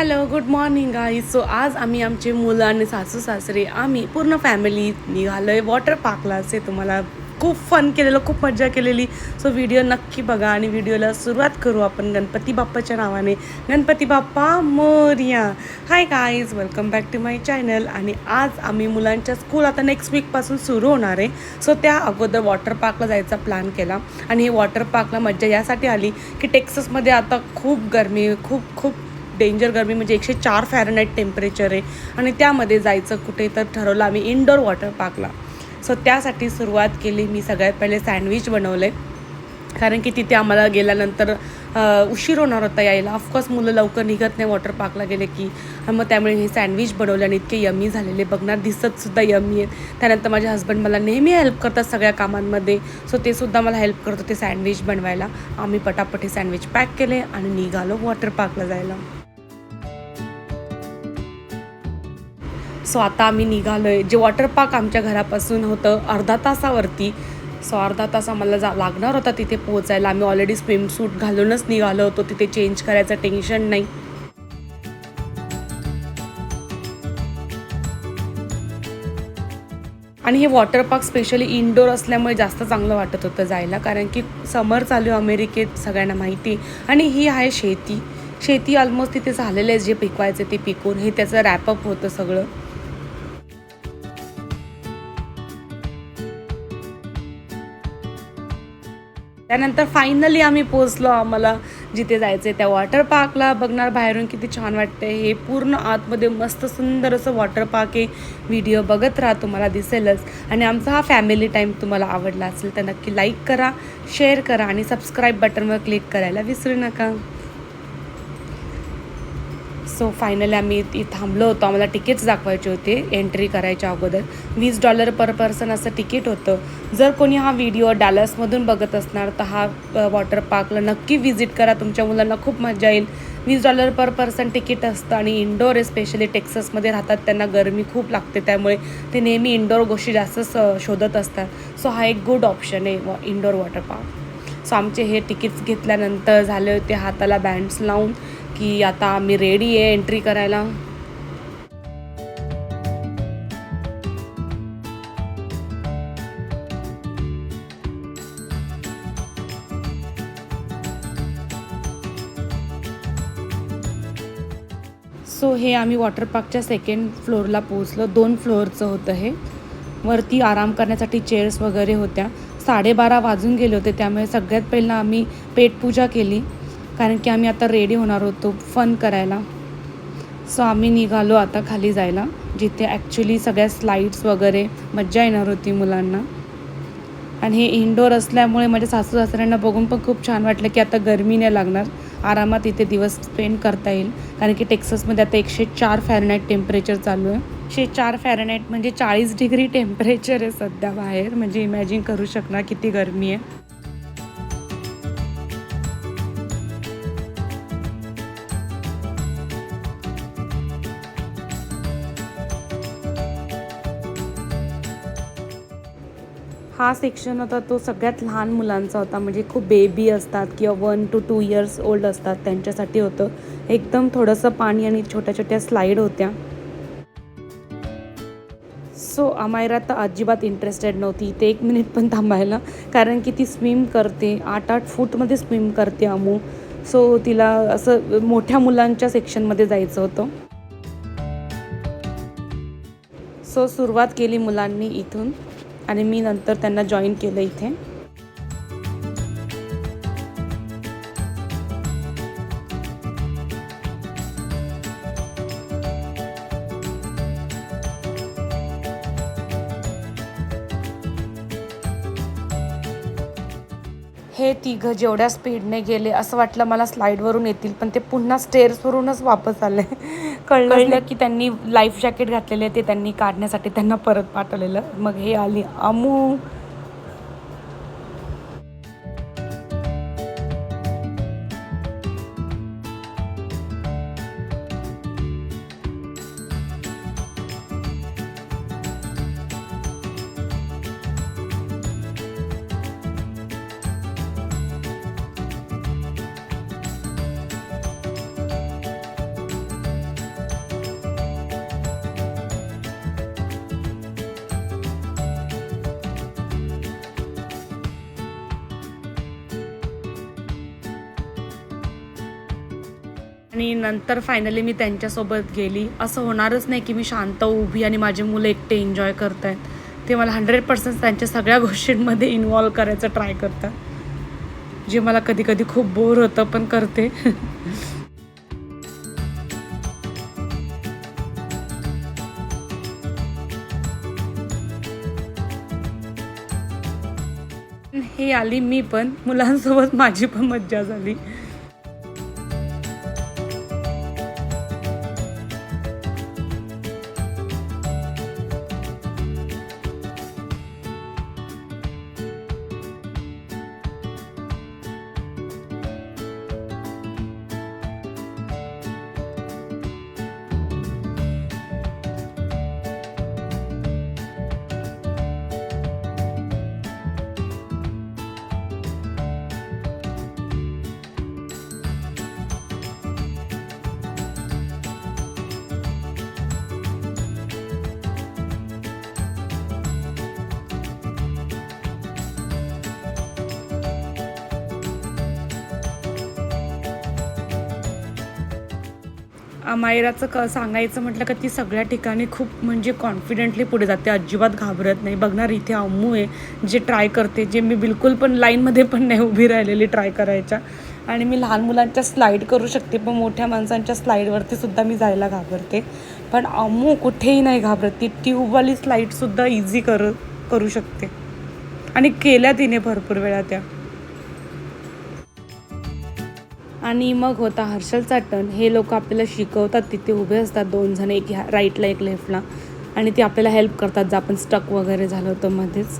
Hello good morning आई so आज आम्ही आमचे मुलं आणि सासू सासरे आम्ही पूर्ण फॅमिली निघालो आहे वॉटर पार्कला असे तुम्हाला खूप फन केलेलं खूप मजा केलेली. सो व्हिडिओ नक्की बघा आणि व्हिडिओला सुरुवात करू आपण गणपती बाप्पाच्या नावाने. Ganpati Bappa Morya. Hi guys welcome back to my channel आणि आज आम्ही मुलांच्या स्कूल आता नेक्स्ट वीकपासून सुरू होणार आहे. सो त्या अगोदर वॉटर पार्कला जायचा प्लॅन केला. आणि हे वॉटर पार्कला मज्जा यासाठी आली की टेक्ससमध्ये आता खूप गरमी खूप खूप डेंजर गरमी म्हणजे एकशे चार फॅरनाईट टेम्परेचर आहे. आणि त्यामध्ये जायचं कुठे तर ठरवलं आम्ही इनडोअर वॉटर पार्कला सो त्यासाठी सुरुवात केली मी सगळ्यात पहिले सँडविच बनवले कारण की तिथे आम्हाला गेल्यानंतर उशीर होणार होता यायला. ऑफकोर्स मुलं लवकर निघत नाही वॉटर पार्कला गेले की. मग त्यामुळे हे सँडविच बनवले आणि इतके यमी झालेले. बघणार दिसतसुद्धा यमी आहेत. त्यानंतर माझे हस्बंड मला नेहमी हेल्प करतात सगळ्या कामांमध्ये. सो ते सुद्धा मला हेल्प करत होते सँडविच बनवायला. आम्ही पटापट हे सँडविच पॅक केले आणि निघालो वॉटर पार्कला जायला. सो आता आम्ही निघालो आहे जे वॉटर पार्क आमच्या घरापासून होतं अर्धा तासावरती. सो अर्धा तास आम्हाला जा लागणार होता तिथे पोहोचायला. आम्ही ऑलरेडी स्विमसूट घालूनच निघालो होतो. तिथे चेंज करायचं टेन्शन नाही. आणि हे वॉटर पार्क स्पेशली इनडोअर असल्यामुळे जास्त चांगलं वाटत होतं जायला. कारण की समर चालू आहे अमेरिकेत सगळ्यांना माहिती आणि ही आहे शेती. शेती ऑलमोस्ट तिथे झालेलं आहे. जे पिकवायचं ते पिकून. हे त्याचं रॅपअप होतं सगळं. त्यानंतर फायनली आम्ही पोचलो आम्हाला जिथे जायचं आहे त्या वॉटर पार्कला बघणार बाहेरून किती छान वाटतंय. हे पूर्ण आतमध्ये मस्त सुंदर असं वॉटर पार्क आहे. व्हिडिओ बघत राहा तुम्हाला दिसेलच. आणि आमचा हा फॅमिली टाईम तुम्हाला आवडला असेल तर नक्की लाईक करा शेअर करा आणि सबस्क्राईब बटनवर क्लिक करायला विसरू नका. सो फायनली आम्ही ती थांबलो होतो. आम्हाला तिकीट्स दाखवायचे होते एंट्री करायच्या अगोदर. वीस डॉलर पर पर्सन असं तिकीट होतं. जर कोणी हा व्हिडिओ डॅलसमधून बघत असणार तर हा वॉटर पार्कला नक्की व्हिजिट करा. तुमच्या मुलांना खूप मजा येईल. वीस डॉलर पर पर्सन तिकीट असतं आणि इंडोर आहे स्पेशली टेक्ससमध्ये राहतात त्यांना गरमी खूप लागते. त्यामुळे ते नेहमी इंडोर गोष्टी जास्त शोधत असतात. सो हा एक गुड ऑप्शन आहे wow indoor water park so आमचे हे तिकीट्स घेतल्यानंतर झाले होते हाताला बँड्स लावून. की आता आम्ही रेडी आहे एंट्री करायला. सो हे आम्ही वॉटर पार्कच्या सेकंड फ्लोअरला पोहोचलो. दोन फ्लोअरचं होतं हे. वरती आराम करण्यासाठी चेअर्स वगैरे होत्या. साडेबारा वाजून गेले होते त्यामुळे सगळ्यात पहिलं आम्ही पेटपूजा केली. कारण की आम्ही आता रेडी होणार होतो फन करायला. सो आम्ही निघालो आता खाली जायला जिथे ॲक्च्युली सगळ्या स्लाईड्स वगैरे मज्जा येणार होती मुलांना. आणि हे इनडोअर असल्यामुळे माझ्या सासू सासऱ्यांना बघून पण खूप छान वाटलं की आता गरमी नाही लागणार. आरामात इथे दिवस स्पेंड करता येईल. कारण की टेक्ससमध्ये आता एकशे चार फॅरनाईट टेम्परेचर चालू आहे. एकशे चार फॅरनाईट म्हणजे चाळीस डिग्री टेम्परेचर आहे सध्या बाहेर. म्हणजे इमॅजिन करू शकणार किती गरमी आहे. हा सेक्शन होता तो सगळ्यात लहान मुलांचा होता. म्हणजे खूप बेबी असतात किंवा one two two years old असतात त्यांच्यासाठी होतं. एकदम थोडंसं पाणी आणि छोट्या छोट्या स्लाईड होत्या. सो अमायरा तर अजिबात इंटरेस्टेड नव्हती. ते एक मिनिट पण थांबायला. कारण की ती स्विम करते. आठ आठ फूटमध्ये स्विम करते अमू सो तिला असं मोठ्या मुलांच्या सेक्शनमध्ये जायचं होतं. सो सुरुवात केली मुलांनी इथून. आणि मी नंतर त्यांना जॉईन केलं इथे. तिघं जेवढ्या स्पीडने गेले असं वाटलं मला स्लाईडवरून येतील पण ते पुन्हा स्टेअर्सवरूनच वापस आले. कळलं. की त्यांनी लाईफ जॅकेट घातलेले ते त्यांनी काढण्यासाठी त्यांना परत पाठवलेलं. मग हे आली. अमू! आणि नंतर फायनली मी त्यांच्यासोबत गेली. असं होणारच नाही की मी शांत उभी आणि माझी मुलं एकटे एन्जॉय करत आहेत ते मला हंड्रेड पर्सेंट त्यांच्या सगळ्या गोष्टींमध्ये इन्वॉल्व करायचं ट्राय करतात. जे मला कधी कधी खूप बोर होतं पण करते. हे आली मी पण. मुलांसोबत माझी पण मज्जा झाली. मायराचं क सांगायचं म्हटलं का ती सगळ्या ठिकाणी खूप म्हणजे कॉन्फिडेंटली पुढे जाते. अजिबात घाबरत नाही. बघणार इथे अम्मू आहे जे ट्राय करते जे मी बिलकुल पण लाईनमध्ये पण नाही उभी राहिलेली ट्राय करायच्या. आणि मी लहान मुलांच्या स्लाईड करू शकते पण मोठ्या माणसांच्या स्लाईडवरती सुद्धा मी जायला घाबरते. पण अम्मू कुठेही नाही घाबरत. ती ट्यूबवाली स्लाईडसुद्धा इझी कर करू शकते. आणि केल्या तिने भरपूर वेळा त्या. आणि मग होता हर्षलचा टर्न हे लोक आपल्याला शिकवतात तिथे उभे असतात दोन जण एक ह्या राईटला एक लेफ्टला आणि ते आपल्याला हेल्प करतात जर आपण स्टक वगैरे झालं होतं मध्येच.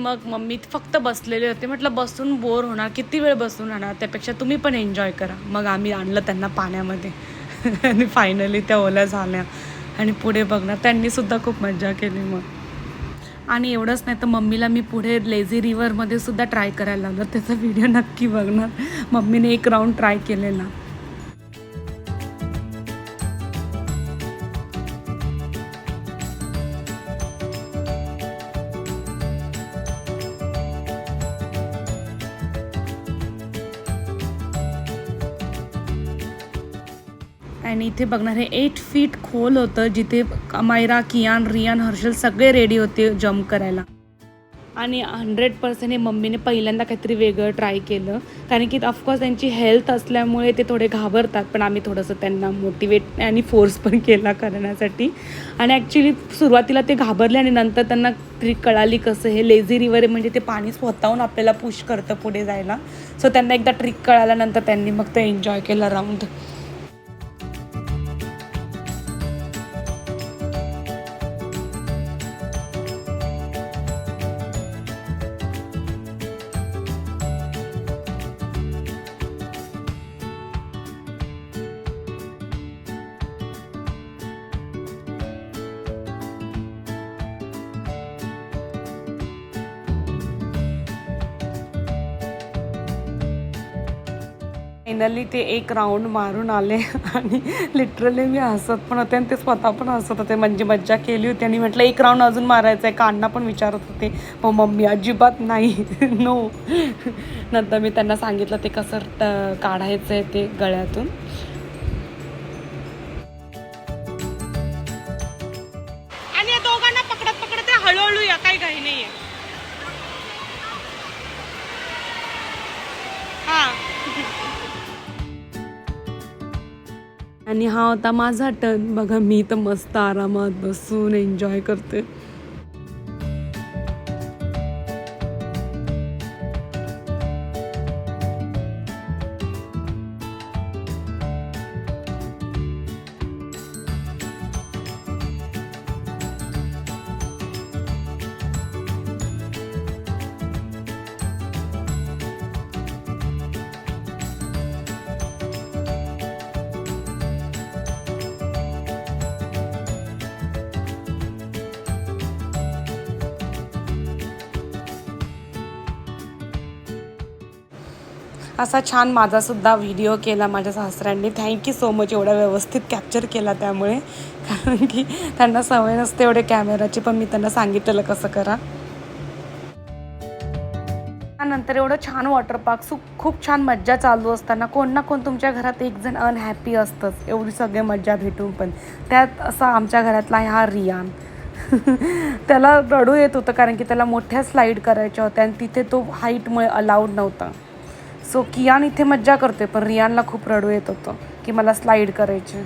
मग मम्मी फक्त बसलेले होते. म्हटलं बसून बोर होणार. किती वेळ बसून राहणार? त्यापेक्षा तुम्ही पण एन्जॉय करा. मग आम्ही आणलं त्यांना पाण्यामध्ये. आणि फायनली त्या ओल्या झाल्या. आणि पुढे बघणार त्यांनीसुद्धा खूप मज्जा केली मग. आणि एवढंच नाही तर मम्मीला मी पुढे लेझी रिव्हरमध्ये सुद्धा ट्राय करायला लावलं. त्याचा व्हिडिओ नक्की बघणार. मम्मीने एक राऊंड ट्राय केलेला. आणि इथे बघणार हे एट फीट खोल होतं जिथे मायरा कियान रियान हर्षल सगळे रेडी होते जम्प करायला. आणि हंड्रेड पर्सेंट हे मम्मीने पहिल्यांदा काहीतरी वेगळं ट्राय केलं. कारण की ऑफकोर्स त्यांची हेल्थ असल्यामुळे ते थोडे घाबरतात पण आम्ही थोडंसं त्यांना मोटिवेट आणि फोर्स पण केला करण्यासाठी. आणि ॲक्च्युली सुरुवातीला ते घाबरले आणि नंतर त्यांना ट्रिक कळाली कसं हे. लेझी रिवर म्हणजे ते पाणी स्वतःहून आपल्याला पुश करतं पुढे जायला. सो त्यांना एकदा ट्रिक कळाल्यानंतर त्यांनी मग ते एन्जॉय केलं राऊंड फायनली ते एक राऊंड मारून आले. आणि लिटरली मी हसत पण होते आणि ते स्वतः पण हसत होते. म्हणजे मज्जा केली होती आणि म्हटलं एक राऊंड अजून मारायचं आहे. कान्ना पण विचारत होते. मग मम्मी अजिबात नाही. नो नंतर मी त्यांना सांगितलं ते कसं काढायचं आहे ते गळ्यातून. आणि या दोघांना पकडत पकडत हळूहळू या काही नाही आहे हां. आणि हा होता माझा टर्न बघा मी तर मस्त आरामात बसून एन्जॉय करते. असा छान माझासुद्धा व्हिडिओ केला माझ्या सासऱ्यांनी. थँक्यू सो मच एवढा व्यवस्थित कॅप्चर केला त्यामुळे. कारण की त्यांना सवय नसते एवढे कॅमेराची पण मी त्यांना सांगितलेलं कसं करा. त्यानंतर एवढं छान वॉटर पार्क सु खूप छान मज्जा चालू असताना कोण ना कोण तुमच्या घरात एक जण अनहॅपी असतंच. एवढी सगळी मज्जा भेटून पण. त्यात असा आमच्या घरातला आहे हा रियान त्याला रडू येत होतं कारण की त्याला मोठ्या स्लाईड करायच्या होत्या आणि तिथे तो हाईटमुळे अलाउड नव्हता. सो कियान इथे मज्जा करते पण रियानला खूप रडू येत होतं की मला स्लाईड करायची.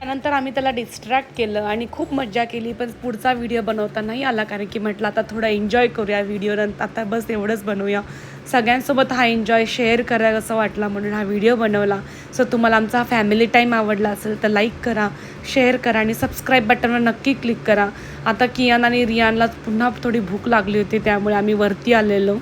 त्यानंतर आम्ही त्याला डिस्ट्रॅक्ट केलं आणि खूप मज्जा केली पण पुढचा व्हिडिओ बनवता नाही आला. कारण की म्हटलं आता थोडा एन्जॉय करूया व्हिडिओ नंतर. आता बस एवढंच बनवूया. सगळ्यांसोबत हा एन्जॉय शेअर करा असं वाटला म्हणून हा व्हिडिओ बनवला. सो तुम्हाला आमचा हा फॅमिली टाईम आवडला असेल तर लाईक करा शेअर करा आणि सबस्क्राईब बटनवर नक्की क्लिक करा. आता कियान आणि रियानला पुन्हा थोडी भूक लागली होती त्यामुळे आम्ही वरती आलेलो.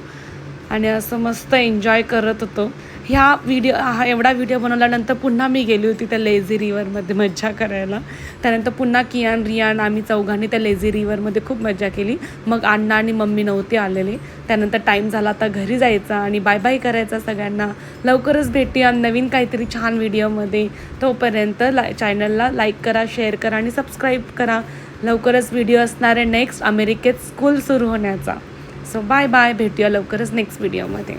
आणि असं मस्त एन्जॉय करत होतो. ह्या व्हिडिओ हा एवढा व्हिडिओ बनवल्यानंतर पुन्हा मी गेली होती त्या लेझी रिवरमध्ये मज्जा करायला. त्यानंतर पुन्हा कियान रियान आम्ही चौघांनी त्या लेझी रिवरमध्ये खूप मज्जा केली. मग अण्णा आणि मम्मी नव्हते आलेले. त्यानंतर टाईम झाला आता घरी जायचा आणि बाय बाय करायचा सगळ्यांना. लवकरच भेटूया नवीन काहीतरी छान व्हिडिओमध्ये तोपर्यंत ला चॅनलला लाईक करा शेअर करा आणि सबस्क्राईब करा. लवकरच व्हिडिओ असणार आहे नेक्स्ट अमेरिकेत स्कूल सुरू होण्याचा. सो बाय बाय भेटूया लवकरच नेक्स्ट व्हिडिओमध्ये